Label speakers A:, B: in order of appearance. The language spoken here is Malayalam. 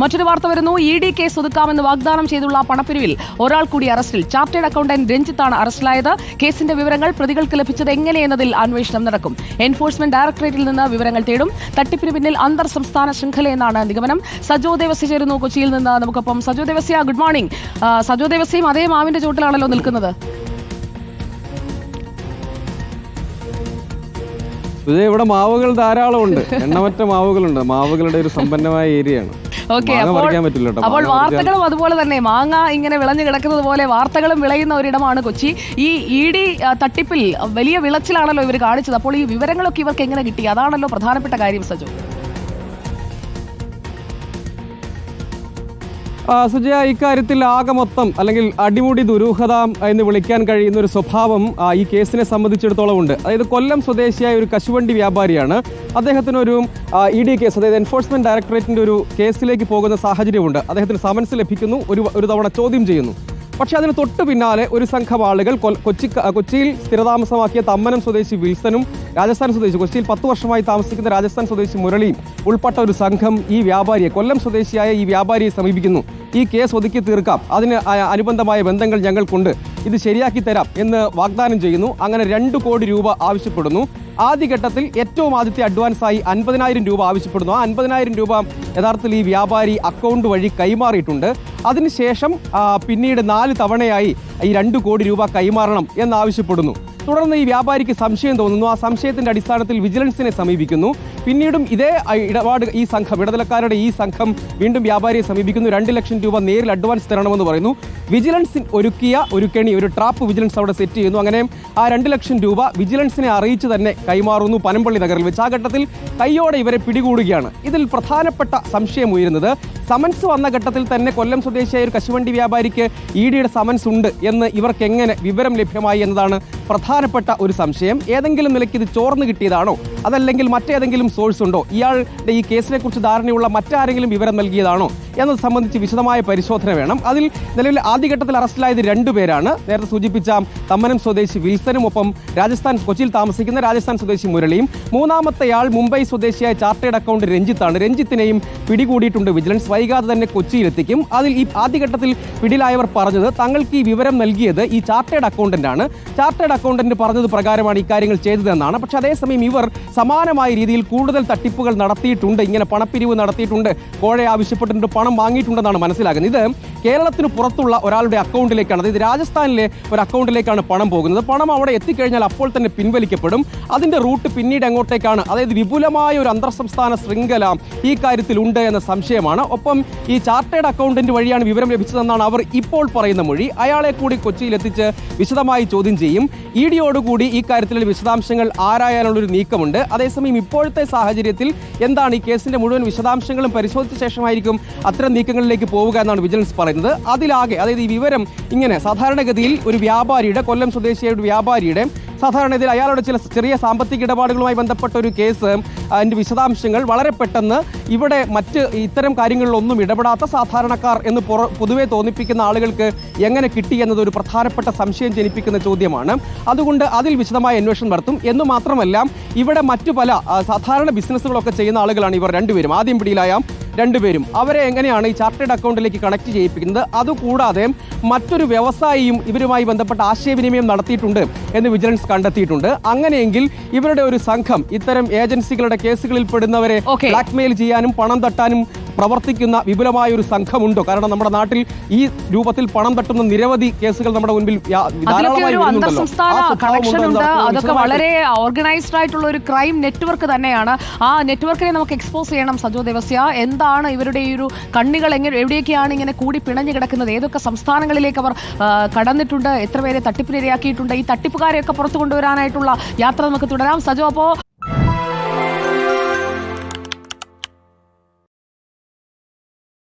A: മറ്റൊരു വാർത്ത വരുന്നു. ഇ ഡി കേസ് ഒതുക്കാമെന്ന് വാഗ്ദാനം ചെയ്തുള്ള പണപ്പിരിവിൽ ഒരാൾ കൂടി അറസ്റ്റിൽ. ചാർട്ടേഡ് അക്കൗണ്ടന്റ് രഞ്ജിത്താണ് അറസ്റ്റിലായത്. കേസിന്റെ വിവരങ്ങൾ പ്രതികൾക്ക് ലഭിച്ചത് എങ്ങനെയെന്നതിൽ അന്വേഷണം നടക്കും. എൻഫോഴ്സ്മെന്റ് ഡയറക്ടറേറ്റിൽ നിന്ന് വിവരങ്ങൾ തേടും. തട്ടിപ്പിന് പിന്നിൽ അന്തർ സംസ്ഥാന ശൃംഖലയെന്നാണ് നിഗമനം. സജോ ദേവസ്യ ചേരുന്നു കൊച്ചിയിൽ നിന്ന്. നമുക്കൊപ്പം സജോ ദേവസ്യ ഗുഡ് മോർണിംഗ്. സജോ ദേവസ്യയും അതേ മാവിന്റെ ചോട്ടിലാണല്ലോ നിൽക്കുന്നത്.
B: ഇവിടെ മാവുകൾ ധാരാളമുണ്ട്. എണ്ണമറ്റ മാവുകളുണ്ട്. മാവുകളുടെ ഒരു സമ്പന്നമായ ഏരിയയാണ്.
A: ഓക്കെ അപ്പോൾ. അപ്പോൾ വാർത്തകളും അതുപോലെ തന്നെ. മാങ്ങ ഇങ്ങനെ വിളഞ്ഞു കിടക്കുന്നത് പോലെ വാർത്തകളും വിളയുന്ന ഒരിടമാണ് കൊച്ചി. ഈ ഇ ഡി തട്ടിപ്പിൽ വലിയ വിളച്ചിലാണല്ലോ ഇവർ കാണിച്ചത്. അപ്പോൾ ഈ വിവരങ്ങളൊക്കെ ഇവർക്ക് എങ്ങനെ കിട്ടി? അതാണല്ലോ പ്രധാനപ്പെട്ട കാര്യം സജു.
B: സുജയ ഇക്കാര്യത്തിൽ ആകെ മൊത്തം അല്ലെങ്കിൽ അടിമുടി ദുരൂഹത എന്ന് വിളിക്കാൻ കഴിയുന്ന ഒരു സ്വഭാവം ഈ കേസിനെ സംബന്ധിച്ചിടത്തോളം ഉണ്ട്. അതായത് കൊല്ലം സ്വദേശിയായ ഒരു കശുവണ്ടി വ്യാപാരിയാണ്. അദ്ദേഹത്തിനൊരു ഇ ഡി കേസ് അതായത് എൻഫോഴ്സ്മെന്റ് ഡയറക്ടറേറ്റിന്റെ ഒരു കേസിലേക്ക് പോകുന്ന സാഹചര്യമുണ്ട്. അദ്ദേഹത്തിന് സമൻസ് ലഭിക്കുന്നു ഒരു ഒരു തവണ ചോദ്യം ചെയ്യുന്നു. പക്ഷേ അതിന് തൊട്ട് പിന്നാലെ ഒരു സംഘം ആളുകൾ കൊച്ചി കൊച്ചിയിൽ സ്ഥിരതാമസമാക്കിയ തമ്മനം സ്വദേശി വിൽസനും രാജസ്ഥാൻ സ്വദേശി കൊച്ചിയിൽ പത്ത് വർഷമായി താമസിക്കുന്ന രാജസ്ഥാൻ സ്വദേശി മുരളിയും ഉൾപ്പെട്ട ഒരു സംഘം ഈ വ്യാപാരിയെ കൊല്ലം സ്വദേശിയായ ഈ വ്യാപാരിയെ സമീപിക്കുന്നു. ഈ കേസ് ഒതുക്കി തീർക്കാം. അതിന് അനുബന്ധമായ ബന്ധങ്ങൾ ഞങ്ങൾക്കുണ്ട്. ഇത് ശരിയാക്കി തരാം എന്ന് വാഗ്ദാനം ചെയ്യുന്നു. അങ്ങനെ രണ്ട് കോടി രൂപ ആവശ്യപ്പെടുന്നു. ആദ്യഘട്ടത്തിൽ ഏറ്റവും ആദ്യത്തെ അഡ്വാൻസായി അൻപതിനായിരം രൂപ ആവശ്യപ്പെടുന്നു. ആ അൻപതിനായിരം രൂപ യഥാർത്ഥത്തിൽ ഈ വ്യാപാരി അക്കൗണ്ട് വഴി കൈമാറിയിട്ടുണ്ട്. അതിനുശേഷം പിന്നീട് നാല് തവണയായി ഈ രണ്ട് കോടി രൂപ കൈമാറണം എന്നാവശ്യപ്പെടുന്നു. തുടർന്ന് ഈ വ്യാപാരിക്ക് സംശയം തോന്നുന്നു. ആ സംശയത്തിന്റെ അടിസ്ഥാനത്തിൽ വിജിലൻസിനെ സമീപിക്കുന്നു. പിന്നീടും ഇതേ ഇടപാട് ഈ സംഘം ഇടനിലക്കാരുടെ ഈ സംഘം വീണ്ടും വ്യാപാരിയെ സമീപിക്കുന്നു. രണ്ട് ലക്ഷം രൂപ നേരിൽ അഡ്വാൻസ് തരണമെന്ന് പറയുന്നു. വിജിലൻസ് ഒരുക്കിയ ഒരു കെണി ഒരു ട്രാപ്പ് വിജിലൻസ് അവിടെ സെറ്റ് ചെയ്യുന്നു. അങ്ങനെ ആ രണ്ട് ലക്ഷം രൂപ വിജിലൻസിനെ അറിയിച്ച് തന്നെ കൈമാറുന്നു പനമ്പള്ളി നഗറിൽ വെച്ച്. ആ ഘട്ടത്തിൽ കൈയോടെ ഇവരെ പിടികൂടുകയാണ്. ഇതിൽ പ്രധാനപ്പെട്ട സംശയം ഉയരുന്നത് സമൻസ് വന്ന ഘട്ടത്തിൽ തന്നെ കൊല്ലം സ്വദേശിയായ ഒരു കശുവണ്ടി വ്യാപാരിക്ക് ഇ ഡിയുടെ സമൻസ് ഉണ്ട് എന്ന് ഇവർക്ക് എങ്ങനെ വിവരം ലഭ്യമായി എന്നതാണ് പ്രധാനപ്പെട്ട ഒരു സംശയം. ഏതെങ്കിലും നിലയ്ക്ക് ഇത് ചോർന്നു കിട്ടിയതാണോ? അതല്ലെങ്കിൽ മറ്റേതെങ്കിലും സോഴ്സ് ഉണ്ടോ? ഇയാളുടെ ഈ കേസിനെ കുറിച്ച് ധാരണയുള്ള മറ്റാരെങ്കിലും വിവരം നൽകിയതാണോ? എന്നത് സംബന്ധിച്ച് വിശദമായ പരിശോധന വേണം. അതിൽ നിലവിൽ ആദ്യഘട്ടത്തിൽ അറസ്റ്റിലായത് രണ്ടുപേരാണ് നേരത്തെ സൂചിപ്പിച്ച തമ്മനം സ്വദേശി വിൽസനും ഒപ്പം രാജസ്ഥാൻ കൊച്ചിയിൽ താമസിക്കുന്ന രാജസ്ഥാൻ സ്വദേശി മുരളിയും മൂന്നാമത്തെയാൾ മുംബൈ സ്വദേശിയായ ചാർട്ടേഡ് അക്കൗണ്ട് രഞ്ജിത്താണ്. രഞ്ജിത്തിനെയും പിടികൂടിയിട്ടുണ്ട് വിജിലൻസ്. വൈകാതെ തന്നെ കൊച്ചിയിലെത്തിക്കും. അതിൽ ഈ ആദ്യഘട്ടത്തിൽ പിടിയിലായവർ പറഞ്ഞത് തങ്ങൾക്ക് ഈ വിവരം നൽകിയത് ഈ ചാർട്ടേഡ് അക്കൗണ്ടന്റാണ്. ചാർട്ടേഡ് അക്കൗണ്ടന്റ് പറഞ്ഞത് പ്രകാരമാണ് ഇക്കാര്യങ്ങൾ കാര്യങ്ങൾ ചെയ്തതെന്നാണ്. പക്ഷെ അതേസമയം ഇവർ സമാനമായ രീതിയിൽ കൂടുതൽ തട്ടിപ്പുകൾ നടത്തിയിട്ടുണ്ട്. ഇങ്ങനെ പണപ്പിരിവ് നടത്തിയിട്ടുണ്ട്. കോഴ ആവശ്യപ്പെട്ടിട്ടുണ്ട് പണം വാങ്ങിയിട്ടുണ്ടെന്നാണ് മനസ്സിലാകുന്നത്. ഇത് കേരളത്തിന് പുറത്തുള്ള ഒരാളുടെ അക്കൗണ്ടിലേക്കാണ്. അതായത് രാജസ്ഥാനിലെ ഒരു അക്കൗണ്ടിലേക്കാണ് പണം പോകുന്നത്. പണം അവിടെ എത്തിക്കഴിഞ്ഞാൽ അപ്പോൾ തന്നെ പിൻവലിക്കപ്പെടും. അതിന്റെ റൂട്ട് പിന്നീട് എങ്ങോട്ടേക്കാണ്? അതായത് വിപുലമായ ഒരു അന്തർ സംസ്ഥാന ശൃംഖല ഈ കാര്യത്തിൽ ഉണ്ട് എന്ന സംശയമാണ്. ഒപ്പം ഈ ചാർട്ടേഡ് അക്കൗണ്ടന്റ് വഴിയാണ് വിവരം ലഭിച്ചതെന്നാണ് അവർ ഇപ്പോൾ പറയുന്ന മൊഴി. അയാളെ കൂടി കൊച്ചിയിൽ എത്തിച്ച് വിശദമായി ചോദ്യം ചെയ്യും. ഇ ഡിയോടുകൂടി ഈ കാര്യത്തിലെ വിശദാംശങ്ങൾ ആരായാനുള്ളൊരു നീക്കമുണ്ട്. അതേസമയം ഇപ്പോഴത്തെ സാഹചര്യത്തിൽ എന്താണ് ഈ കേസിന്റെ മുഴുവൻ വിശദാംശങ്ങളും പരിശോധിച്ച ശേഷമായിരിക്കും അത്തരം നീക്കങ്ങളിലേക്ക് പോവുക എന്നാണ് വിജിലൻസ് പറയുന്നത്. അതിലാകെ അതായത് ഈ വിവരം ഇങ്ങനെ സാധാരണഗതിയിൽ ഒരു വ്യാപാരിയുടെ കൊല്ലം സ്വദേശിയായ ഒരു വ്യാപാരിയുടെ സാധാരണ ഇതിൽ അയാളുടെ ചില ചെറിയ സാമ്പത്തിക ഇടപാടുകളുമായി ബന്ധപ്പെട്ട ഒരു കേസ് അതിന്റെ വിശദാംശങ്ങൾ വളരെ പെട്ടെന്ന് ഇവിടെ മറ്റ് ഇത്തരം കാര്യങ്ങളിലൊന്നും ഇടപെടാത്ത സാധാരണക്കാർ എന്ന് പൊതുവെ തോന്നിപ്പിക്കുന്ന ആളുകൾക്ക് എങ്ങനെ കിട്ടി എന്നത് ഒരു പ്രധാനപ്പെട്ട സംശയം ജനിപ്പിക്കുന്ന ചോദ്യമാണ്. അതുകൊണ്ട് അതിൽ വിശദമായ അന്വേഷണം നടത്തും. എന്ന് മാത്രമല്ല ഇവിടെ മറ്റു പല സാധാരണ ബിസിനസ്സുകളൊക്കെ ചെയ്യുന്ന ആളുകളാണ് ഇവർ രണ്ടുപേരും. ആദ്യം പിടിയിലായ രണ്ടുപേരും. അവരെ എങ്ങനെയാണ് ഈ ചാർട്ടേഡ് അക്കൗണ്ടിലേക്ക് കണക്ട് ചെയ്യിപ്പിക്കുന്നത്? അതുകൂടാതെ മറ്റൊരു വ്യവസായിയും ഇവരുമായി ബന്ധപ്പെട്ട ആശയവിനിമയം നടത്തിയിട്ടുണ്ട് എന്ന് വിജിലൻസ് കണ്ടെത്തിയിട്ടുണ്ട്. അങ്ങനെയെങ്കിൽ ഇവരുടെ ഒരു സംഘം ഇത്തരം ഏജൻസികളുടെ കേസുകളിൽ പെടുന്നവരെ. ബ്ലാക്ക്മെയിൽ ചെയ്യാനും പണം തട്ടാനും പ്രവർത്തിക്കുന്ന വിപുലമായ ഒരു സംഘമുണ്ടോ? കാരണം നമ്മുടെ നാട്ടിൽ ഈ രൂപത്തിൽ പണം തട്ടുന്ന നിരവധി കേസുകൾ നമ്മുടെ മുൻപിൽ
A: അതൊക്കെ വളരെ ഓർഗനൈസ്ഡ് ആയിട്ടുള്ള ഒരു ക്രൈം നെറ്റ്വർക്ക് തന്നെയാണ്. ആ നെറ്റ്വർക്കിനെ നമുക്ക് എക്സ്പോസ് ചെയ്യണം സജോ ദേവസ്യ. എന്താണ് ഇവരുടെ ഈ ഒരു കണ്ണികൾ എങ്ങനെ എവിടെയൊക്കെയാണ് ഇങ്ങനെ കൂടി പിണഞ്ഞു കിടക്കുന്നത്? ഏതൊക്കെ സംസ്ഥാനങ്ങളിലേക്ക് അവർ കടന്നിട്ടുണ്ട്? എത്ര പേരെ തട്ടിപ്പിനിരയാക്കിയിട്ടുണ്ട് ഈ തട്ടിപ്പുകാരെയൊക്കെ പുറത്തു കൊണ്ടുവരാനായിട്ടുള്ള യാത്ര നമുക്ക് തുടരാം. സജോ അപ്പോ